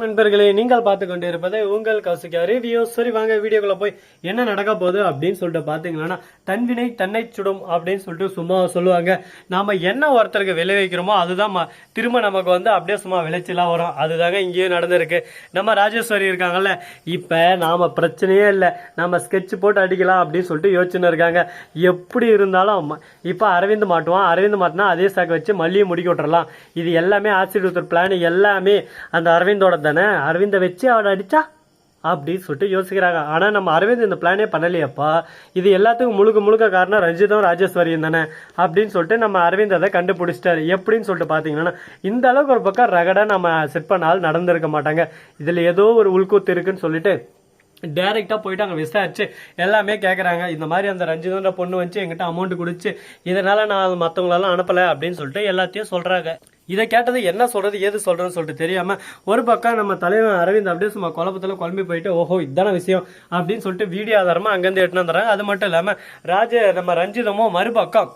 நண்பர்களே நீங்கள் பார்த்து கொண்டு இருப்பது உங்கள் கௌசிகா ரிவ்யூ சரி வாங்க வீடியோக்குள்ள போய் என்ன நடக்க போகுது அப்படின்னு சொல்லிட்டு பாத்தீங்கன்னா தன்வினை தன்னை சுடும் அப்படின்னு சொல்லிட்டு சும்மா சொல்லுவாங்க. நாம என்ன ஒருத்தருக்கு விளைவிக்கிறோமோ அதுதான் திரும்ப நமக்கு வந்து அப்படியே சும்மா விளைச்சலாக வரும். அதுதாங்க இங்கேயும் நடந்திருக்கு. நம்ம ராஜேஸ்வரி இருக்காங்கல்ல இப்ப நாம பிரச்சனையே இல்லை. நம்ம ஸ்கெட்ச் போட்டு அடிக்கலாம் அப்படின்னு சொல்லிட்டு யோசிச்சுன்னு இருக்காங்க. எப்படி இருந்தாலும் ம- இப்ப அரவிந்த் மாட்டுவான். அரவிந்த் மாட்டினா அதே சாக்கு வச்சு மல்லியை முடிக்க விட்டுறலாம் இது எல்லாமே ஆசிட் ஊத்தர் பிளான் எல்லாமே அந்த அரவிந்தோட தானே அரவிந்தை வச்சு அவனை அடிச்சா? அப்படின்னு சொல்லிட்டு யோசிக்கிறாங்க. ஆனால் நம்ம அரவிந்த் இந்த பிளானே பண்ணலையப்பா. இது எல்லாத்துக்கும் முழுக்க முழுக்க காரணம் ரஞ்சிதம் ராஜேஸ்வரியும் தானே அப்படின்னு சொல்லிட்டு நம்ம அரவிந்த் அதை கண்டுபிடிச்சிட்டாரு. எப்படின்னு சொல்லிட்டு பார்த்தீங்கன்னா இந்த அளவுக்கு ஒரு பக்கம் ரகடாக நம்ம செட் பண்ணாலும் நடந்திருக்க மாட்டாங்க. இதில் ஏதோ ஒரு உள்கூத்து இருக்குன்னு சொல்லிட்டு டேரெக்டாக போயிட்டு அங்கே விசாரிச்சு எல்லாமே கேட்குறாங்க இந்த மாதிரி அந்த ரஞ்சிதன்ற பொண்ணு வச்சு என்கிட்ட அமௌண்ட் கொடுத்து இதனால் நான் மற்றவங்களெல்லாம் அனுப்பலை அப்படின்னு சொல்லிட்டு எல்லாத்தையும் சொல்கிறாங்க இதை கேட்டது என்ன சொல்றது ஏது சொல்றதுன்னு சொல்லிட்டு தெரியாம ஒரு பக்கம் நம்ம தலைவன் அரவிந்த் அப்படியே சும்மா குழப்பத்தில் குழம்பி போயிட்டு ஓஹோ இதான விஷயம் அப்படின்னு சொல்லிட்டு வீடியோ ஆதாரமா அங்கேருந்து எட்டுன்னு வந்துடுறாங்க. அது மட்டும் இல்லாம ராஜ நம்ம ரஞ்சிதமும் மறுபக்கம்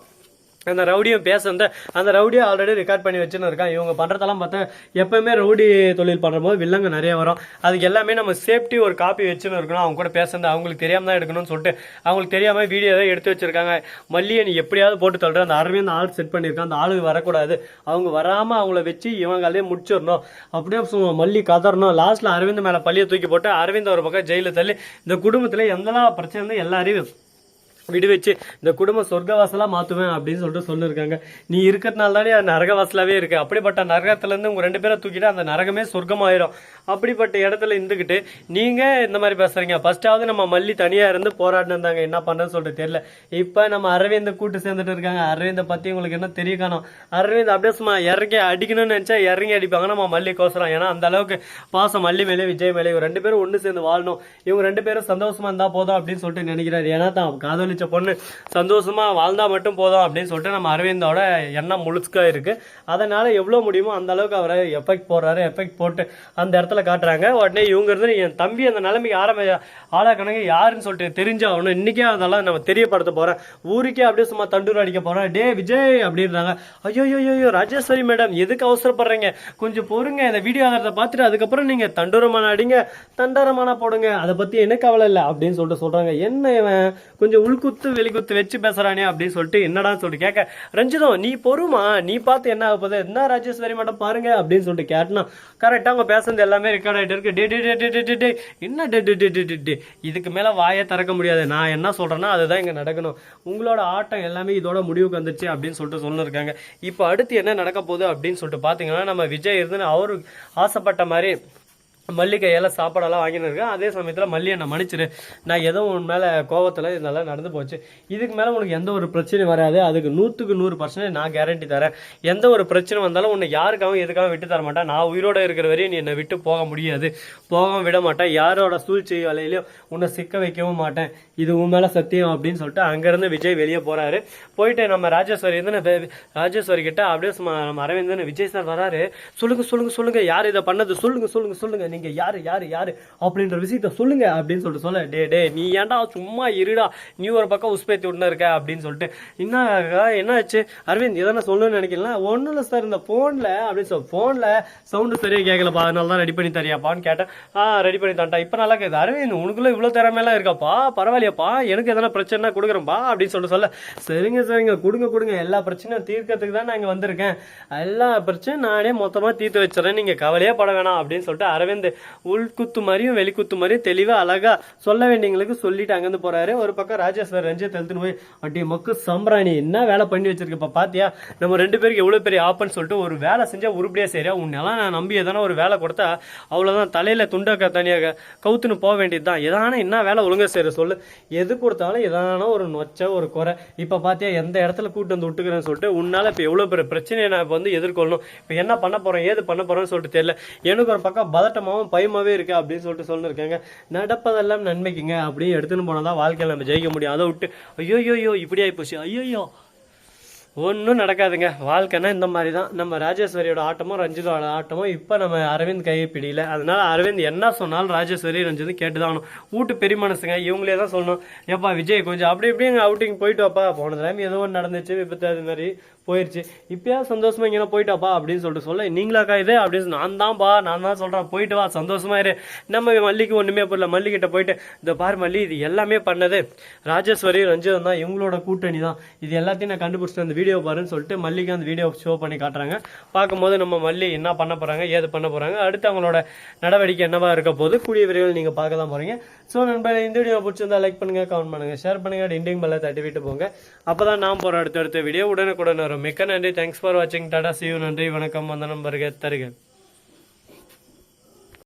அந்த ரவுடியும் பேச வந்து அந்த ரவுடியும் ஆல்ரெடி ரெக்கார்ட் பண்ணி வச்சுன்னு இருக்கான். இவங்க பண்ணுறதெல்லாம் பார்த்தா எப்பவுமே ரவுடி தொழில் பண்ணுறபோது வில்லங்க நிறைய வரும். அதுக்கு எல்லாமே நம்ம சேஃப்டி ஒரு காப்பி வச்சுன்னு இருக்கணும். அவங்க கூட பேசுறது அவங்களுக்கு தெரியாம தான் எடுக்கணும்னு சொல்லிட்டு அவங்களுக்கு தெரியாம வீடியோ தான் எடுத்து வச்சிருக்காங்க. மல்லியை நீ எப்படியாவது போட்டு தள்ளுற. அந்த அரவிந்த் ஆள் செட் பண்ணியிருக்கான். அந்த ஆளு வரக்கூடாது. அவங்க வராமல் அவங்கள வச்சு இவங்களே முடிச்சிடணும். அப்படியே மல்லி கதறணும். லாஸ்ட்டில் அரவிந்த் மேலே பள்ளியை தூக்கி போட்டு அரவிந்த் ஒரு பக்கம் ஜெயிலில் தள்ளி இந்த குடும்பத்தில் எந்தெல்லாம் பிரச்சனை இருந்தா எல்லாரையும் விடுவிச்சு இந்த குடும்ப சொர்க்கவாசலாக மாற்றுவேன் அப்படின்னு சொல்லிட்டு சொல்லிருக்காங்க. நீ இருக்கிறதுனால தானே அது நரகவாசலாவே இருக்குது அப்படிப்பட்ட நரகத்துலேருந்து உங்கள் ரெண்டு பேரை தூக்கிட்டு அந்த நரகமே சொர்க்கமாயிரும். அப்படிப்பட்ட இடத்துல இருந்துக்கிட்டு நீங்க இந்த மாதிரி பேசுறீங்க. ஃபஸ்ட்டாவது நம்ம மல்லி தனியாக இருந்து போராடினிருந்தாங்க என்ன பண்ணுறதுன்னு சொல்லிட்டு தெரியல. இப்போ நம்ம அரவிந்த் கூட்டு சேர்ந்துட்டு இருக்காங்க. அரவிந்தை பற்றி உங்களுக்கு என்ன தெரிய காணும்? அரவிந்த் அப்படியே சும்மா இறங்கி அடிக்கணும்னு நினச்சா இறங்கி அடிப்பாங்க. நம்ம மல்லி கோசரம். ஏன்னா அந்த அளவுக்கு பாசம் மல்லி மேலே விஜய் மேலே இவங்க ரெண்டு பேரும் ஒன்று சேர்ந்து வாழணும். இவங்க ரெண்டு பேரும் சந்தோஷமாக இருந்தால் போதும் அப்படின்னு சொல்லிட்டு நினைக்கிறாரு. ஏன்னா தான் காதலி காதலிச்ச பொண்ணு சந்தோஷமா வாழ்ந்தா மட்டும் போதும் அப்படின்னு சொல்லிட்டு நம்ம அரவிந்தோட எண்ணம் முழுக்க இருக்கு. அதனால எவ்வளவு முடியுமோ அந்த அளவுக்கு அவரை எஃபெக்ட் போடுறாரு எஃபெக்ட் போட்டு அந்த இடத்துல காட்டுறாங்க. உடனே இவங்க இருந்து என் தம்பி அந்த நிலைமைக்கு ஆரம்பி ஆளாக்கணங்க யாருன்னு சொல்லிட்டு தெரிஞ்சாகணும். இன்னைக்கே அதெல்லாம் நம்ம தெரியப்படுத்த போறேன். ஊருக்கே அப்படியே சும்மா தண்டூர் அடிக்க போகிறேன் டே விஜய் அப்படின்றாங்க. ஐயோ ஐயோ ராஜேஸ்வரி மேடம் எதுக்கு அவசரப்படுறீங்க? கொஞ்சம் பொறுங்க இந்த வீடியோ ஆகிறத பார்த்துட்டு அதுக்கப்புறம் நீங்க தண்டூரமான அடிங்க தண்டரமான போடுங்க. அதை பற்றி என்ன கவலை இல்லை அப்படின்னு சொல்லிட்டு சொல்றாங்க. என்ன இவன்? கொஞ்சம் உள்குத்து வெளிக்குத்து வச்சு பேசுறானே அப்படின்னு சொல்லிட்டு என்னடா சொல்லிட்டு கேட்க ரஞ்சிதம் நீ பொறுமா? நீ பார்த்து என்ன ஆக போகுது? என்ன ராஜேஸ்வரி மேடம் பாருங்க அப்படின்னு சொல்லிட்டு கேட்டனா கரெக்டாக அவங்க பேசுறது எல்லாமே ரெக்கார்ட் ஆகிட்டு இருக்கு. டே டே டே டே டே டே என்ன டே டே டே டே டே டே இதுக்கு மேலே வாயை திறக்க முடியாது. நான் என்ன சொல்றேன்னா அதுதான் இங்கே நடக்கணும். உங்களோட ஆட்டம் எல்லாமே இதோட முடிவுக்கு வந்துச்சு அப்படின்னு சொல்லிட்டு சொல்லிருக்காங்க. இப்போ அடுத்து என்ன நடக்க போகுது அப்படின்னு சொல்லிட்டு பார்த்தீங்கன்னா நம்ம விஜய் இருந்து அவரு ஆசைப்பட்ட மாதிரி மல்லிகை சாப்பாடெல்லாம் வாங்கின்னு இருக்கேன் அதே சமயத்தில் மல்லி என்னை மன்னிச்சிரு. நான் ஏதோ உன் மேலே கோவத்தில் இதெல்லாம் நடந்து போச்சு. இதுக்கு மேலே உனக்கு எந்த ஒரு பிரச்சனையும் வராது. அதுக்கு நூற்றுக்கு நூறு பர்சன்டேஜ் நான் கேரண்டி தரேன். எந்த ஒரு பிரச்சனை வந்தாலும் உன்னை யாருக்காகவும் எதுக்காகவும் விட்டு தர மாட்டேன். நான் உயிரோட இருக்கிற வரையும் நீ என்னை விட்டு போக முடியாது. போக விட மாட்டேன். யாரோட சூழ்ச்சி வலையிலையும் உன்னை சிக்க வைக்கவும் மாட்டேன். இது உன் மேலே சத்தியம் அப்படின்னு சொல்லிட்டு அங்கேருந்து விஜய் வெளியே போகிறாரு போயிட்டு நம்ம ராஜேஸ்வரி வந்து ராஜேஸ்வரி கிட்ட அப்படியே நம்ம அரவிந்தன் விஜய் சார் வராரு. சொல்லுங்க சொல்லுங்க சொல்லுங்க. யார் இதை பண்ணது? சொல்லுங்க சொல்லுங்க சொல்லுங்க. நீங்க யாரு யாரு யாரு? அப்படின்ற விஷயத்த சொல்லுங்க அப்படின்னு சொல்லிட்டு சொல்ல டே டே நீ ஏன்டா சும்மா இருடா? நீ ஒரு பக்கம் உஸ்பேத்தி உடனே இருக்க? அப்படின்னு சொல்லிட்டு. என்ன என்ன ஆச்சு? அரவிந்த் எதனா சொல்லணும்னு நினைக்கலாம் ஒன்றும் இல்லை சார் இந்த ஃபோனில் அப்படின்னு சொல் ஃபோனில் சவுண்டு சரியாக கேட்கலப்பா அதனால தான் ரெடி பண்ணி தரியாப்பான்னு கேட்டேன். ஆ ரெடி பண்ணி தரட்டா இப்போ நல்லா கேட்குது அரவிந்த் உனக்குள்ள இவ்வளோ திறமையெல்லாம் இருக்காப்பா? பரவாயில்லையாப்பா? எனக்கு எதனா பிரச்சனை கொடுக்குறேன்ப்பா அப்படின்னு சொல்லிட்டு சொல்ல சரிங்க சரிங்க. கொடுங்க கொடுங்க. எல்லா பிரச்சனையும் தீர்க்கறதுக்கு தான் நான் இங்கே வந்திருக்கேன். எல்லா பிரச்சனையும் நானே மொத்தமாக தீர்த்து வச்சிடறேன். நீங்கள் கவலையே பட வேணாம். அப்படின்னு சொல்லிட்டு அரவிந்த் உள்குத்து மாதிரியும் வெளிக்குத்து மாதிரியும் தெளிவாக அழகாக சொல்ல வேண்டியவங்களுக்கு சொல்லிட்டு அங்கேருந்து போகிறாரு ஒரு பக்கம் ராஜேஸ்வர் ரஞ்சித் எழுத்துன்னு போய் அப்படியே மக்கு சம்பராணி என்ன வேலை பண்ணி வச்சிருக்கப்பா? பார்த்தியா நம்ம ரெண்டு பேருக்கு எவ்வளோ பெரிய ஆப்பன்னு சொல்லிட்டு ஒரு வேலை செஞ்சால் உருப்படியாக சரியா உன்னெல்லாம் நான் நம்பி எதனா ஒரு வேலை கொடுத்தா அவ்வளோதான் தலையில் துண்டக்க தனியாக கவுத்துன்னு போக வேண்டியது தான் எதான என்ன வேலை ஒழுங்காக செய்கிற சொல்லு. எது கொடுத்தாலும் எதான ஒரு நொச்ச ஒரு குறை. இப்போ பார்த்தியா எந்த இடத்துல கூட்டு வந்து விட்டுக்கிறேன்னு சொல்லிட்டு உன்னால இப்போ எவ்வளோ பெரிய பிரச்சனையை நான் இப்போ வந்து எதிர்கொள்ளணும். இப்போ என்ன பண்ண போகிறேன் ஏது பண்ண போகிறேன்னு சொல்லிட்டு தெரியல. எனக்கு ஒரு பக்கம் பதட்டமாக பதட்டமாவும் பயமாவே இருக்கு அப்படின்னு சொல்லிட்டு சொல்லிருக்காங்க. நடப்பதெல்லாம் நன்மைக்குங்க. அப்படியே எடுத்துன்னு போனாதான் வாழ்க்கையில் நம்ம ஜெயிக்க முடியும். அதை விட்டு ஐயோ ஐயோ இப்படி ஆயிப்போச்சு. ஐயோ ஒன்றும் நடக்காதுங்க. வாழ்க்கைன்னா இந்த மாதிரி தான் நம்ம ராஜேஸ்வரியோட ஆட்டமும் ரஞ்சிதோட ஆட்டமும் இப்போ நம்ம அரவிந்த் கையை பிடியில. அதனால அரவிந்த் என்ன சொன்னாலும் ராஜேஸ்வரி ரஞ்சித் கேட்டு தான் ஆகணும். வீட்டு பெரிய மனசுங்க. இவங்களே தான் சொல்லணும். ஏப்பா விஜய் கொஞ்சம் அப்படி இப்படி அவுட்டிங் போயிட்டு வாப்பா. போன தடவை ஏதோ ஒன்று நடந்துச்சு விபத்து அது மாதிரி. போயிடுச்சு இப்பயா சந்தோஷமா இங்கே போயிட்டாப்பா அப்படின்னு சொல்லிட்டு சொல்ல நீங்களாக்கா இது? அப்படின்னு நான் தான்ப்பா நான் தான் சொல்கிறேன் போயிட்டு வா சந்தோஷமா இரு. நம்ம மல்லிக்கு ஒன்றுமே புரியல. மல்லிகிட்ட போயிட்டு இந்த பார் மல்லி இது எல்லாமே பண்ணது. ராஜேஸ்வரி ரஞ்சிதம் தான் இவங்களோட கூட்டணி தான். இது எல்லாத்தையும் நான் கண்டுபிடிச்சிட்டு அந்த வீடியோ பாருன்னு சொல்லிட்டு மல்லிக்கு அந்த வீடியோ ஷோ பண்ணி காட்டுறாங்க. பார்க்கும்போது நம்ம மல்லி என்ன பண்ண போகிறாங்க ஏது பண்ண போகிறாங்க அடுத்து அவங்களோட நடவடிக்கை என்னவா இருக்க போது கூடிய விரைவில் நீங்கள் பார்க்க தான் போகிறீங்க ஸோ நண்பர்களே இந்த வீடியோ பிடிச்சிருந்தா லைக் பண்ணுங்கள் கமெண்ட் பண்ணுங்கள் ஷேர் பண்ணுங்க டிண்டிங் பெல்ல தட்டி விட்டு போங்க. அப்போ தான் நான் போற அடுத்தடுத்த வீடியோ உடனுக்குடன் வரும். மிக்க நன்றி. தேங்க்ஸ் ஃபார் வாட்சிங் டாடா சியூ நன்றி. வணக்கம். அந்த நம்பருக்கு தருகிறேன்